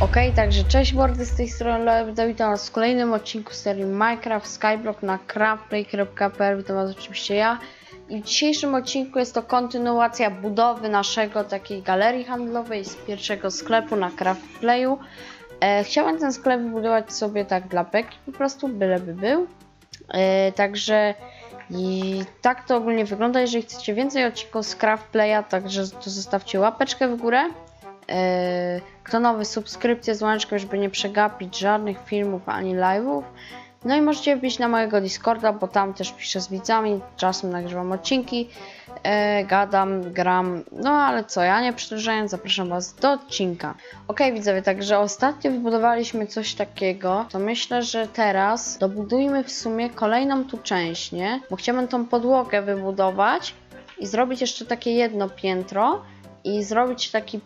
Okej, także cześć mordy z tej strony witam was w kolejnym odcinku serii Minecraft Skyblock na craftplay.pl, witam was oczywiście ja. I w dzisiejszym odcinku jest to kontynuacja budowy naszego takiej galerii handlowej z pierwszego sklepu na Craftplayu. E, chciałem ten sklep wybudować sobie tak dla beki, po prostu byleby był. E, także i tak to ogólnie wygląda. Jeżeli chcecie więcej odcinków z Craftplaya, także to zostawcie łapeczkę w górę. Kto nowy, subskrypcję z łączką, żeby nie przegapić żadnych filmów ani live'ów. No i możecie wbić na mojego Discorda, bo tam też piszę z widzami, czasem nagrywam odcinki, yy, gadam, gram. No ale co, ja nie przedłużając, zapraszam Was do odcinka. Ok, widzowie, także ostatnio wybudowaliśmy coś takiego, to myślę, że teraz dobudujmy w sumie kolejną tu część, nie? Bo chciałbym tą podłogę wybudować i zrobić jeszcze takie jedno piętro i zrobić taki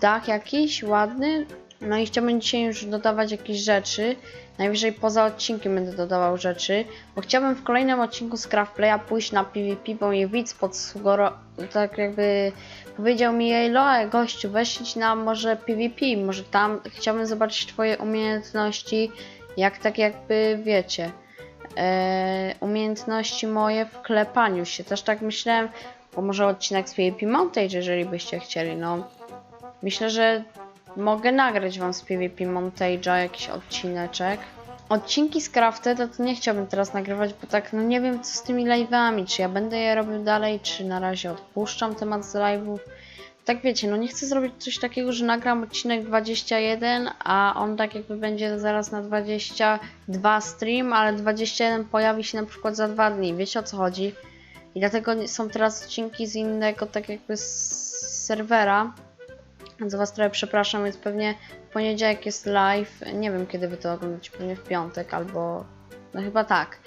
dach jakiś ładny. No i chciałbym dzisiaj już dodawać jakieś rzeczy. Najwyżej poza odcinkiem będę dodawał rzeczy, bo chciałbym w kolejnym odcinku z Craftplaya pójść na PvP, bo mnie widz podsugoro... tak jakby powiedział mi jej Loe, gościu, weź na może PvP, może tam chciałbym zobaczyć twoje umiejętności, jak tak jakby wiecie, e, umiejętności moje w klepaniu się. Też tak myślałem, bo może odcinek z PvP Montage, jeżeli byście chcieli, no. Myślę, że mogę nagrać wam z PvP Montage'a jakiś odcineczek. Odcinki z Crafted to nie chciałbym teraz nagrywać, bo tak no nie wiem co z tymi live'ami, czy ja będę je robił dalej, czy na razie odpuszczam temat z live'ów. Tak wiecie, no nie chcę zrobić coś takiego, że nagram odcinek 21, a on tak jakby będzie zaraz na 22 stream, ale 21 pojawi się na przykład za dwa dni. Wiecie o co chodzi? I dlatego są teraz odcinki z innego, tak jakby serwera. Więc was trochę przepraszam, więc pewnie w poniedziałek jest live. Nie wiem kiedy wy to oglądacie, pewnie w piątek albo. No chyba tak.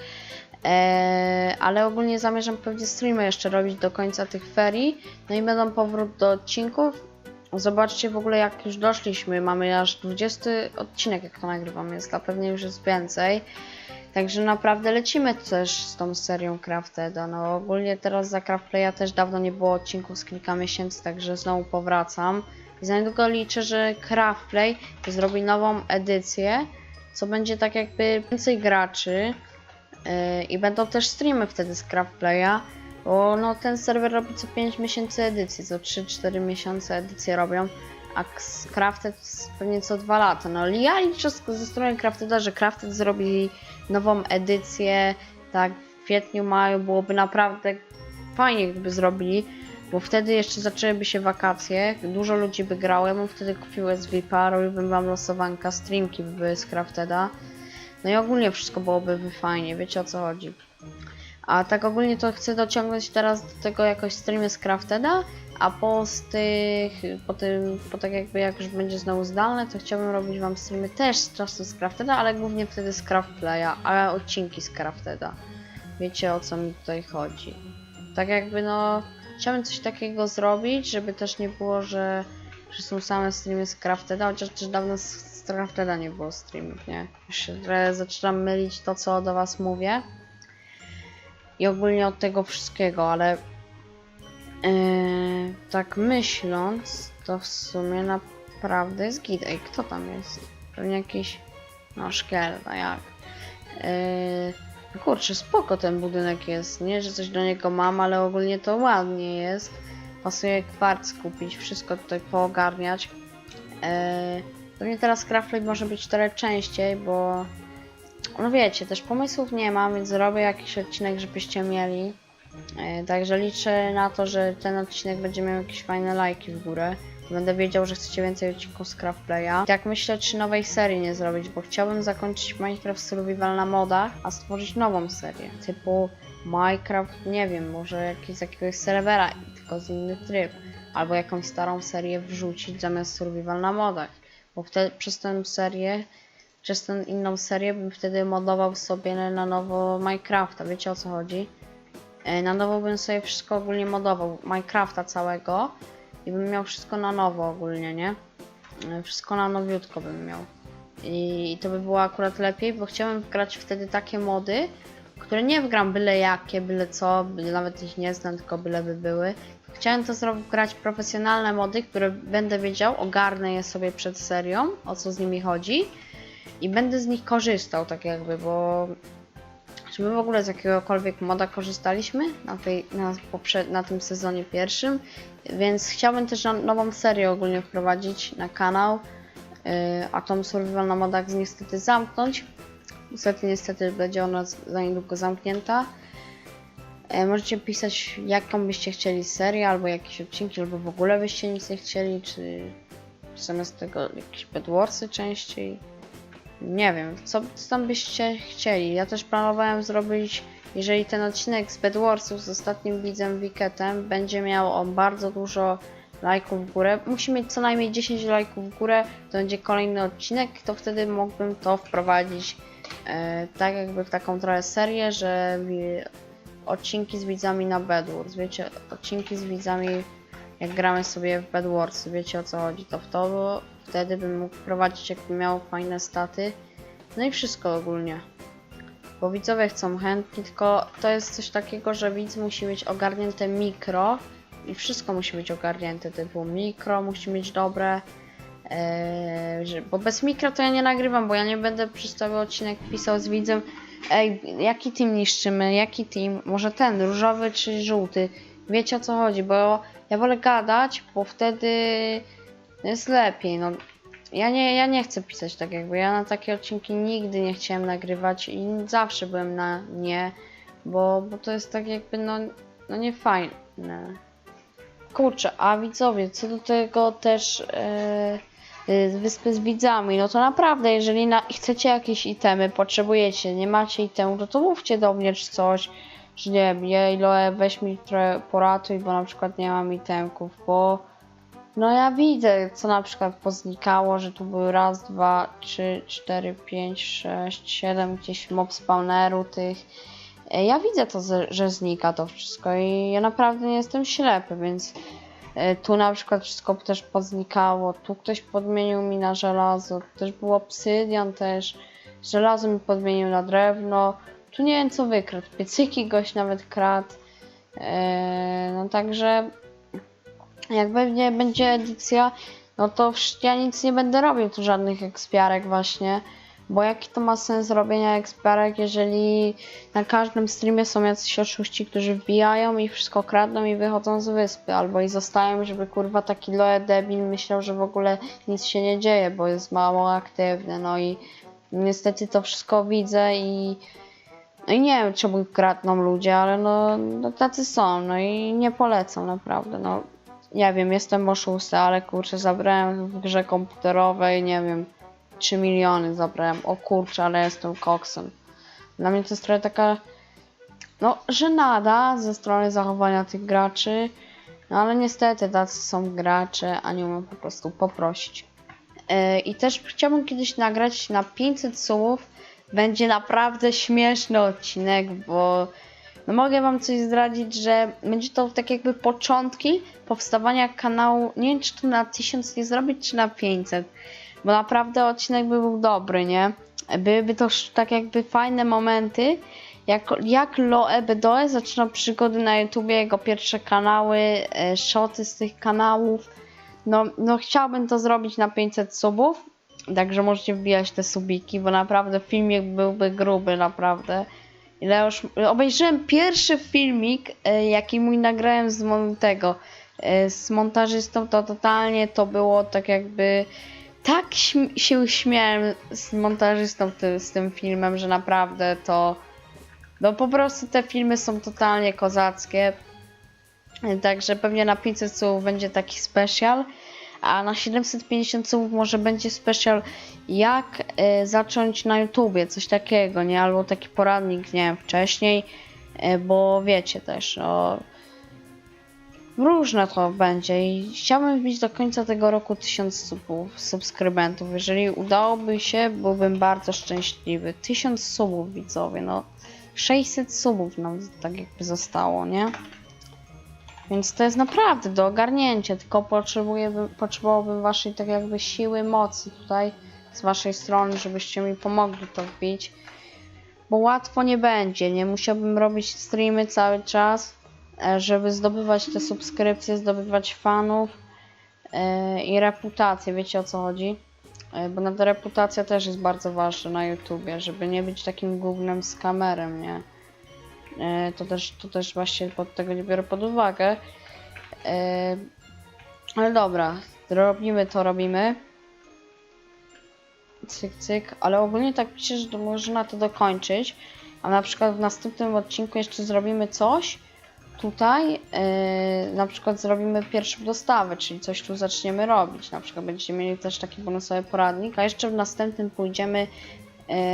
Eee, ale ogólnie zamierzam pewnie streamy jeszcze robić do końca tych ferii. No i będą powrót do odcinków. Zobaczcie w ogóle jak już doszliśmy. Mamy aż 20 odcinek jak to nagrywam jest, a pewnie już jest więcej. Także naprawdę lecimy też z tą serią Crafted. No ogólnie teraz za Craftplaya też dawno nie było odcinków z kilka miesięcy, także znowu powracam. I za niedługo liczę, że Craftplay zrobi nową edycję, co będzie tak jakby więcej graczy. Yy, I będą też streamy wtedy z Craftplaya, bo no ten serwer robi co 5 miesięcy edycji, co 3-4 miesiące edycje robią, a Crafted pewnie co 2 lata. No ja liczę ze strony Crafteda, że Crafted zrobi nową edycję, tak w kwietniu, maju byłoby naprawdę fajnie gdyby zrobili, bo wtedy jeszcze zaczęłyby się wakacje, dużo ludzi by grało, ja bym wtedy kupił SVP, robiłbym wam losowanka, streamki by były z Crafteda, no i ogólnie wszystko byłoby fajnie, wiecie o co chodzi. A tak ogólnie to chcę dociągnąć teraz do tego jakoś streamy z Crafteda, a po z tych, po tym, po tak jakby jak już będzie znowu zdalne, to chciałbym robić wam streamy też z czasu z Crafteda, ale głównie wtedy z Craftplaya, a odcinki z Crafteda. Wiecie o co mi tutaj chodzi. Tak jakby no, chciałbym coś takiego zrobić, żeby też nie było, że, że są same streamy z Crafteda, chociaż też dawno z, Crafteda nie było streamów, nie? Już zaczynam mylić to, co do was mówię. I ogólnie od tego wszystkiego, ale Yy, tak myśląc, to w sumie naprawdę jest git. Ej, kto tam jest? Pewnie jakiś... No, szkielet, a jak? Yy, no kurczę, spoko ten budynek jest, nie? Że coś do niego mam, ale ogólnie to ładnie jest. Pasuje kwarc kupić, wszystko tutaj poogarniać. Yy, pewnie teraz Craftplay może być trochę częściej, bo... No wiecie, też pomysłów nie mam, więc zrobię jakiś odcinek, żebyście mieli. E, Także liczę na to, że ten odcinek będzie miał jakieś fajne lajki w górę. Będę wiedział, że chcecie więcej odcinków z Craftplaya. Tak myślę, czy nowej serii nie zrobić, bo chciałbym zakończyć Minecraft Survival na modach, a stworzyć nową serię. Typu Minecraft, nie wiem, może jakiś z jakiegoś serwera, tylko z innych tryb. Albo jakąś starą serię wrzucić zamiast Survival na modach. Bo wtedy przez tę serię, przez tę inną serię bym wtedy modował sobie na nowo Minecrafta. Wiecie o co chodzi? E, Na nowo bym sobie wszystko ogólnie modował, Minecrafta całego i bym miał wszystko na nowo ogólnie, nie? E, Wszystko na nowiutko bym miał. I to by było akurat lepiej, bo chciałem grać wtedy takie mody, które nie wgram byle jakie, byle co, nawet ich nie znam, tylko byle by były. Chciałem to zrobić, grać profesjonalne mody, które będę wiedział, ogarnę je sobie przed serią, o co z nimi chodzi i będę z nich korzystał, tak jakby, bo czy my w ogóle z jakiegokolwiek moda korzystaliśmy na, tej, na, poprze- na tym sezonie pierwszym, więc chciałbym też nową serię ogólnie wprowadzić na kanał, yy, a tą survival na modach niestety zamknąć. Niestety, niestety będzie ona za niedługo zamknięta. E, Możecie pisać, jaką byście chcieli serię, albo jakieś odcinki, albo w ogóle byście nic nie chcieli, czy zamiast tego jakieś Bedwarsy częściej. Nie wiem, co, tam byście chcieli. Ja też planowałem zrobić, jeżeli ten odcinek z Bedwarsów z ostatnim widzem Wiketem będzie miał on bardzo dużo lajków w górę, musi mieć co najmniej 10 lajków w górę, to będzie kolejny odcinek, to wtedy mógłbym to wprowadzić e, tak jakby w taką trochę serię, że odcinki z widzami na Bedwars, wiecie, odcinki z widzami jak gramy sobie w Bedwars, wiecie o co chodzi, to w to wtedy bym mógł prowadzić jakby miał fajne staty, no i wszystko ogólnie. Bo widzowie chcą chętni, tylko to jest coś takiego, że widz musi mieć ogarnięte mikro i wszystko musi być ogarnięte, typu mikro musi mieć dobre, że, bo bez mikro to ja nie nagrywam, bo ja nie będę przez cały odcinek pisał z widzem Ej, jaki team niszczymy, jaki team, może ten, różowy czy żółty, wiecie o co chodzi, bo ja wolę gadać, bo wtedy jest lepiej, no. Ja nie, ja nie chcę pisać tak jakby, ja na takie odcinki nigdy nie chciałem nagrywać i zawsze byłem na nie, bo, bo to jest tak jakby, no, no nie fajne. Kurczę, a widzowie, co do tego też e, z wyspy z widzami, no to naprawdę, jeżeli na, chcecie jakieś itemy, potrzebujecie, nie macie itemu, to to mówcie do mnie czy coś, że nie wiem, jej Loe, weź mi trochę poratuj, bo na przykład nie mam itemków, bo no ja widzę, co na przykład poznikało, że tu były raz, dwa, trzy, cztery, pięć, sześć, siedem gdzieś mob spawneru tych. E, Ja widzę to, że- znika to wszystko i ja naprawdę nie jestem ślepy, więc e, tu na przykład wszystko też poznikało, tu ktoś podmienił mi na żelazo, też był obsydian też, żelazo mi podmienił na drewno, tu nie wiem co wykradł, piecyki gość nawet kradł, E, no także jak pewnie będzie edycja, no to ja nic nie będę robił tu żadnych ekspiarek właśnie, bo jaki to ma sens robienia ekspiarek, jeżeli na każdym streamie są jacyś oszuści, którzy wbijają i wszystko kradną i wychodzą z wyspy, albo i zostają, żeby kurwa taki Loe debil myślał, że w ogóle nic się nie dzieje, bo jest mało aktywny, no i niestety to wszystko widzę i no i nie wiem, czemu kradną ludzie, ale no, no tacy są, no i nie polecam naprawdę, no nie wiem, jestem oszustem, ale kurczę, zabrałem w grze komputerowej, nie wiem, 3 miliony zabrałem, o kurczę, ale jestem koksem. Dla mnie to jest trochę taka, no, żenada ze strony zachowania tych graczy, no ale niestety tacy są gracze, a nie umiem po prostu poprosić. Yy, I też chciałbym kiedyś nagrać na 500 subów, będzie naprawdę śmieszny odcinek, bo no mogę wam coś zdradzić, że będzie to tak jakby początki powstawania kanału. Nie wiem, czy to na 1000 nie zrobić, czy na 500, bo naprawdę odcinek by był dobry, nie? Byłyby to tak jakby fajne momenty, jak, jak Loe Bedoe zaczyna przygody na YouTubie, jego pierwsze kanały, e, shoty z tych kanałów. No, no chciałbym to zrobić na 500 subów, także możecie wbijać te subiki, bo naprawdę filmik byłby gruby, naprawdę. Ile już obejrzałem pierwszy filmik, e, jaki mój nagrałem z tego e, z montażystą, to totalnie to było tak jakby tak śm- się śmiałem z montażystą z tym filmem, że naprawdę to no po prostu te filmy są totalnie kozackie. Także pewnie na 500 słów będzie taki special, a na 750 słów może będzie special jak e, zacząć na YouTubie, coś takiego, nie? Albo taki poradnik, nie wiem, wcześniej, e, bo wiecie też, no, różne to będzie i chciałbym wbić do końca tego roku 1000 subów, subskrybentów. Jeżeli udałoby się, byłbym bardzo szczęśliwy. 1000 subów, widzowie, no 600 subów nam tak jakby zostało, nie? Więc to jest naprawdę do ogarnięcia, tylko potrzebowałbym waszej tak jakby siły, mocy tutaj z waszej strony, żebyście mi pomogli to wbić. Bo łatwo nie będzie, nie musiałbym robić streamy cały czas. e, żeby zdobywać te subskrypcje, zdobywać fanów e, i reputację, wiecie o co chodzi? E, Bo nawet reputacja też jest bardzo ważna na YouTubie, żeby nie być takim głównym skamerem, nie? E, To też, to też właśnie pod tego nie biorę pod uwagę. E, Ale dobra, robimy to, robimy. Cyk, cyk, ale ogólnie tak piszę, że można to dokończyć. A na przykład w następnym odcinku jeszcze zrobimy coś tutaj. Yy, na przykład zrobimy pierwszą dostawę, czyli coś tu zaczniemy robić. Na przykład będziecie mieli też taki bonusowy poradnik, a jeszcze w następnym pójdziemy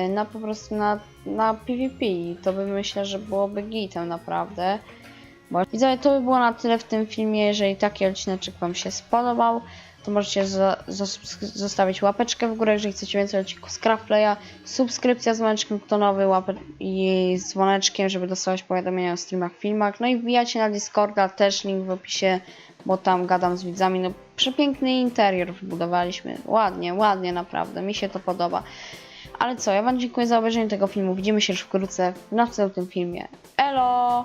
na po prostu na, na PvP. To by myślę, że byłoby gitem naprawdę. Bo widzowie, to by było na tyle w tym filmie. Jeżeli taki odcineczek Wam się spodobał, to możecie zostawić łapeczkę w górę, jeżeli chcecie więcej odcinków z Craftplaya, subskrypcja z dzwoneczkiem ktonowy łapę i z dzwoneczkiem, żeby dostawać powiadomienia o streamach, filmach. No i wbijacie na Discorda, też link w opisie, bo tam gadam z widzami. No przepiękny interior wybudowaliśmy. Ładnie, ładnie naprawdę, mi się to podoba. Ale co, ja Wam dziękuję za obejrzenie tego filmu. Widzimy się już wkrótce w następnym filmie. Elo!